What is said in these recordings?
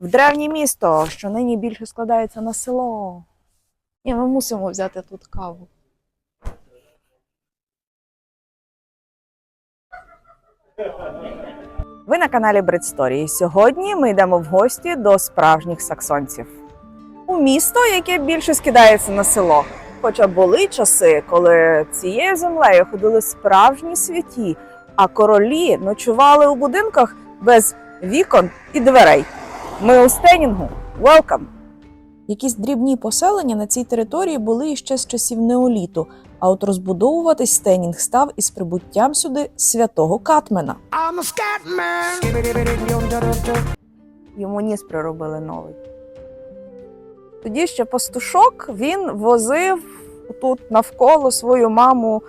в древнє місто, що нині більше складається на село. І ми мусимо взяти тут каву. Ви на каналі Бредсторії. Сьогодні ми йдемо в гості до справжніх саксонців. У місто, яке більше скидається на село. Хоча були часи, коли цією землею ходили справжні святі, а королі ночували у будинках без вікон і дверей. Ми у Стенінгу. Welcome! Якісь дрібні поселення на цій території були іще з часів неоліту, а от розбудовуватись Стенінг став із прибуттям сюди святого Катмена. I'm a scat man. Йому ніс приробили новий. Тоді ще пастушок він возив тут навколо свою маму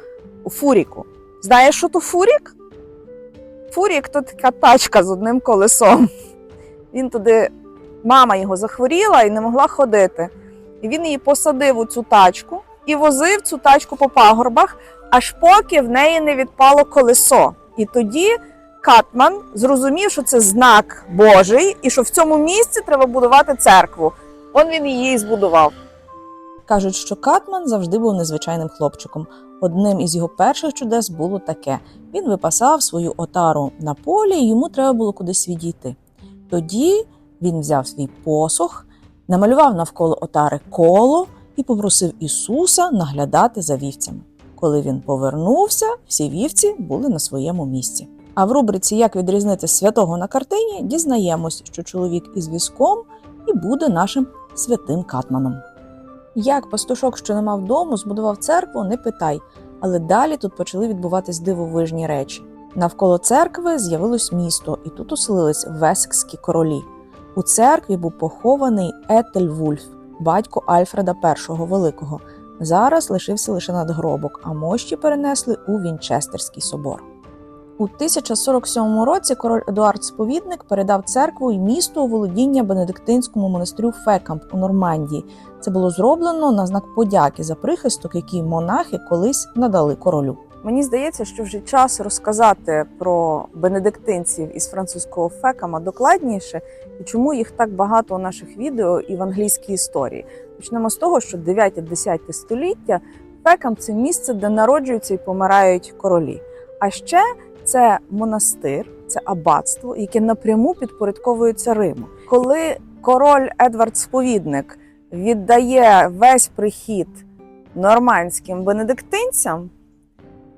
у фуріку. Знаєш, що то фурік? Фурік то така тачка з одним колесом. Він туди, мама його захворіла і не могла ходити. І він її посадив у цю тачку і возив цю тачку по пагорбах, аж поки в неї не відпало колесо. І тоді Катман зрозумів, що це знак Божий, і що в цьому місці треба будувати церкву. Он він її і збудував. Кажуть, що Катман завжди був незвичайним хлопчиком. Одним із його перших чудес було таке: він випасав свою отару на полі, і йому треба було кудись відійти. Тоді він взяв свій посох, намалював навколо отари коло і попросив Ісуса наглядати за вівцями. Коли він повернувся, всі вівці були на своєму місці. А в рубриці Як відрізнити святого на картині дізнаємось, що чоловік із візком і буде нашим святим Катманом. Як пастушок, що не мав дому, збудував церкву, не питай, але далі тут почали відбуватись дивовижні речі. Навколо церкви з'явилось місто, і тут оселились весекські королі. У церкві був похований Етельвульф, батько Альфреда І Великого. Зараз лишився лише надгробок, а мощі перенесли у Вінчестерський собор. У 1047 році король Едуард Сповідник передав церкву і місто у володіння бенедиктинському монастирю Фекамп у Нормандії. Це було зроблено на знак подяки за прихисток, який монахи колись надали королю. Мені здається, що вже час розказати про бенедиктинців із французького Фекама докладніше і чому їх так багато у наших відео і в англійській історії. Почнемо з того, що 9-10 століття Фекам це місце, де народжуються і помирають королі. А ще це монастир, це аббатство, яке напряму підпорядковується Риму. Коли король Едвард Сповідник віддає весь прихід нормандським бенедиктинцям,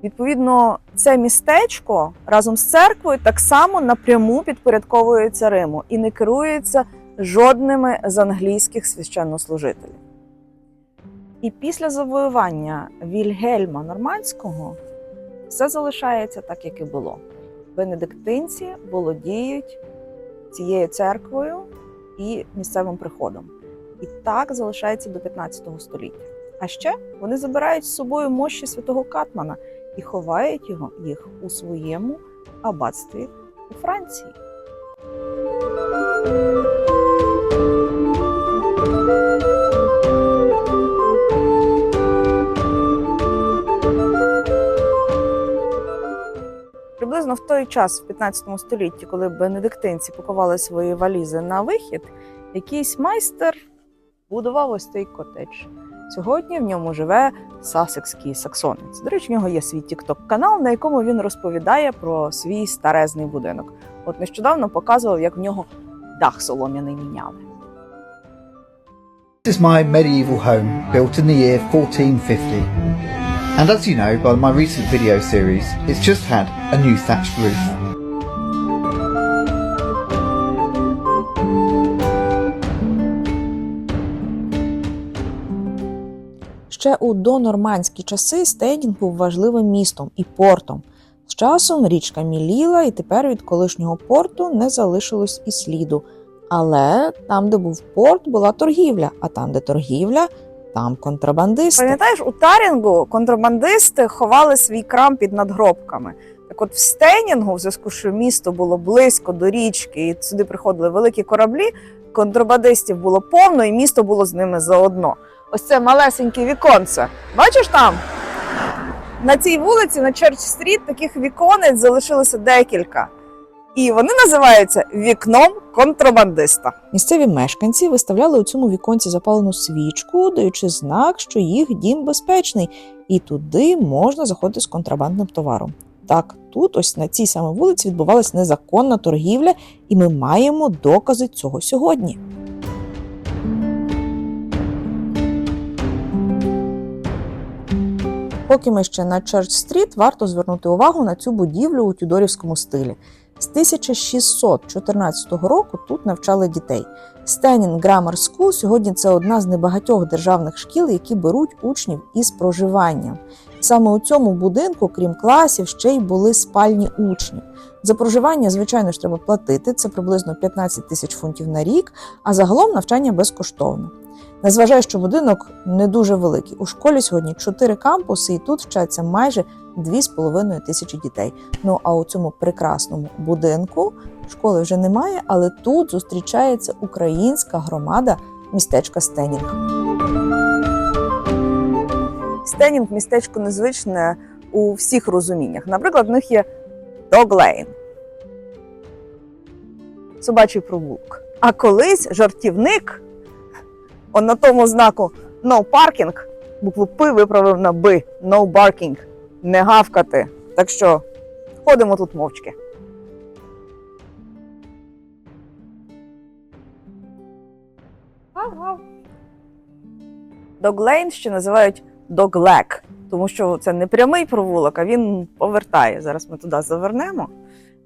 відповідно, це містечко разом з церквою так само напряму підпорядковується Риму і не керується жодними з англійських священнослужителів. І після завоювання Вільгельма Нормандського все залишається так, як і було. Бенедиктинці володіють цією церквою і місцевим приходом. І так залишається до 15 століття. А ще вони забирають з собою мощі святого Катмана і ховають його їх у своєму аббатстві у Франції. Приблизно в той час, в 15 столітті, коли бенедиктинці пакували свої валізи на вихід, якийсь майстер будував ось цей котедж. Сьогодні в ньому живе сасекський саксонець. До речі, в нього є свій тікток канал, на якому він розповідає про свій старезний будинок. От нещодавно показував, як в нього дах солом'яний міняли. This is my medieval home, built in the year 1450. And as you know by my recent video series, it's just had a new thatched roof. Ще у донормандські часи Стейнінг був важливим містом і портом. З часом річка міліла, і тепер від колишнього порту не залишилось і сліду. Але там, де був порт, була торгівля, а там, де торгівля, там контрабандисти. Пам'ятаєш, у Тарінгу контрабандисти ховали свій крам під надгробками. Так от в Стейнінгу, в зв'язку, що місто було близько до річки, і сюди приходили великі кораблі, контрабандистів було повно, і місто було з ними заодно. Ось це малесеньке віконце. Бачиш там? На цій вулиці, на Черч Стріт, таких віконець залишилося декілька. І вони називаються вікном контрабандиста. Місцеві мешканці виставляли у цьому віконці запалену свічку, даючи знак, що їх дім безпечний, і туди можна заходити з контрабандним товаром. Так, тут, ось на цій самій вулиці, відбувалась незаконна торгівля, і ми маємо докази цього сьогодні. Поки ми ще на Черч-стріт, варто звернути увагу на цю будівлю у тюдорівському стилі. З 1614 року тут навчали дітей. Стенін Grammar School сьогодні це одна з небагатьох державних шкіл, які беруть учнів із проживанням. Саме у цьому будинку, крім класів, ще й були спальні учнів. За проживання, звичайно ж, треба платити. Це приблизно 15 тисяч фунтів на рік, а загалом навчання безкоштовне. Незважаю, що будинок не дуже великий. У школі сьогодні чотири кампуси, і тут вчаться майже 2,5 тисячі дітей. Ну а у цьому прекрасному будинку школи вже немає, але тут зустрічається українська громада містечка Стенінг. Стенінг містечко незвичне у всіх розуміннях. Наприклад, в них є Lane, собачий провулок. А колись жартівник он на тому знаку No Parking букву П виправив на Б No Barking. Не гавкати. Так що ходимо тут мовчки. Доглейн ще називають доглек, тому що це не прямий провулок, а він повертає. Зараз ми туди завернемо.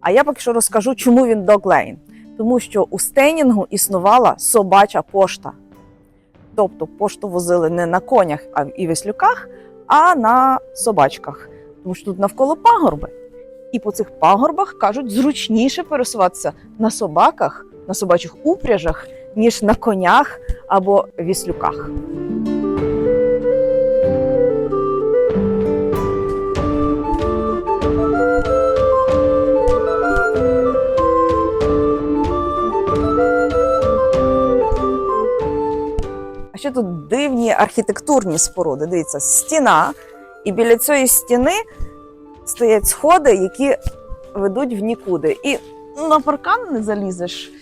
А я поки що розкажу, чому він доглейн. Тому що у Стейнінгу існувала собача пошта. Тобто пошту возили не на конях а і віслюках, а на собачках. Тому що тут навколо пагорби. І по цих пагорбах кажуть, зручніше пересуватися на собаках, на собачих упряжах, ніж на конях або віслюках. Ще тут дивні архітектурні споруди. Дивіться, стіна, і біля цієї стіни стоять сходи, які ведуть в нікуди. І ну, на паркан не залізеш,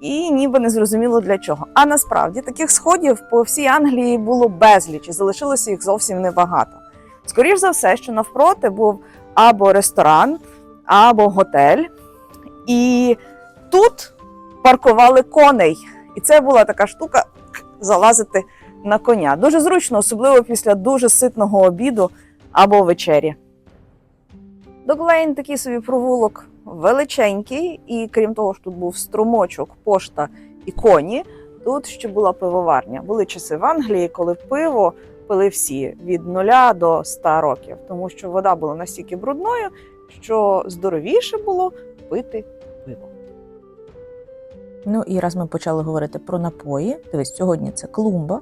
і ніби не зрозуміло для чого. А насправді таких сходів по всій Англії було безліч, і залишилося їх зовсім небагато. Скоріш за все, що навпроти був або ресторан, або готель. І тут паркували коней. І це була така штука залазити на коня. Дуже зручно, особливо після дуже ситного обіду або вечері. Доглейн такий собі провулок величенький, і крім того, що тут був струмочок, пошта і коні, тут ще була пивоварня. Були часи в Англії, коли пиво пили всі від 0 до 100 років, тому що вода була настільки брудною, що здоровіше було пити. Ну і раз ми почали говорити про напої, дивись, сьогодні це клумба,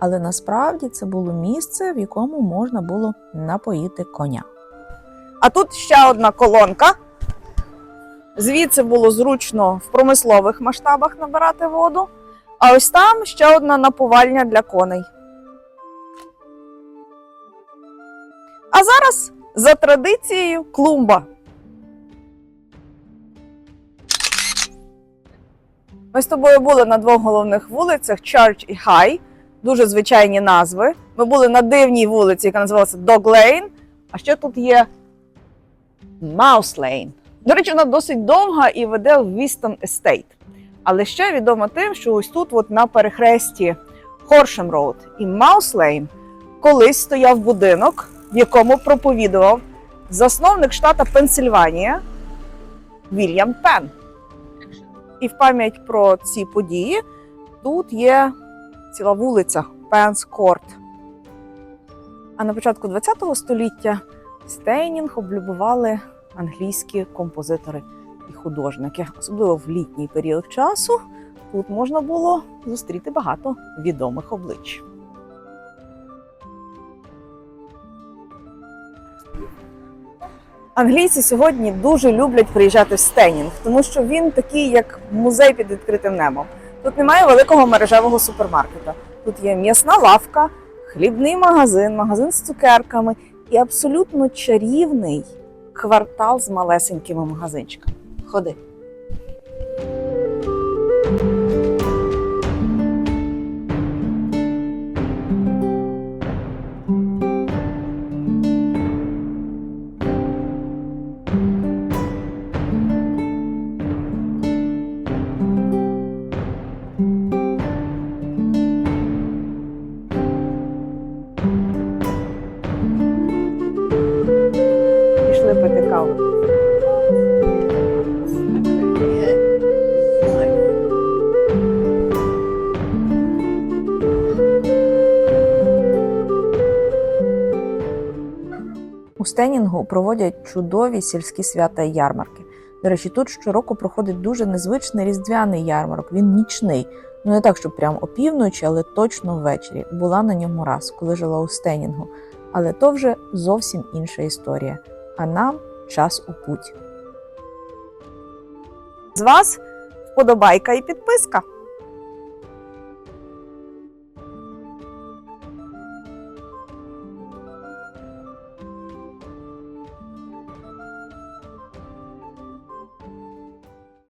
але насправді це було місце, в якому можна було напоїти коня. А тут ще одна колонка. Звідси було зручно в промислових масштабах набирати воду. А ось там ще одна напувальня для коней. А зараз за традицією клумба. Ми з тобою були на двох головних вулицях Church і High. Дуже звичайні назви. Ми були на дивній вулиці, яка називалася Dog Lane. А ще тут є Mouse Lane. До речі, вона досить довга і веде в Вістон Estate. Але ще відома тим, що ось тут, от на перехресті Horsham Road і Mouse Lane, колись стояв будинок, в якому проповідував засновник штата Пенсильванія Вільям Пен. І в пам'ять про ці події тут є ціла вулиця Пенс Корт. А на початку ХХ століття Стейнінг облюбували англійські композитори і художники. Особливо в літній період часу тут можна було зустріти багато відомих облич. Англійці сьогодні дуже люблять приїжджати в Стенінг, тому що він такий, як музей під відкритим небом. Тут немає великого мережевого супермаркета. Тут є м'ясна лавка, хлібний магазин, магазин з цукерками і абсолютно чарівний квартал з малесенькими магазинчиками. Ходи. Стенінгу проводять чудові сільські свята і ярмарки. До речі, тут щороку проходить дуже незвичний різдвяний ярмарок. Він нічний. Ну не так, щоб прям опівночі, але точно ввечері. Була на ньому раз, коли жила у Стенінгу. Але то вже зовсім інша історія. А нам час у путь. З вас вподобайка і підписка.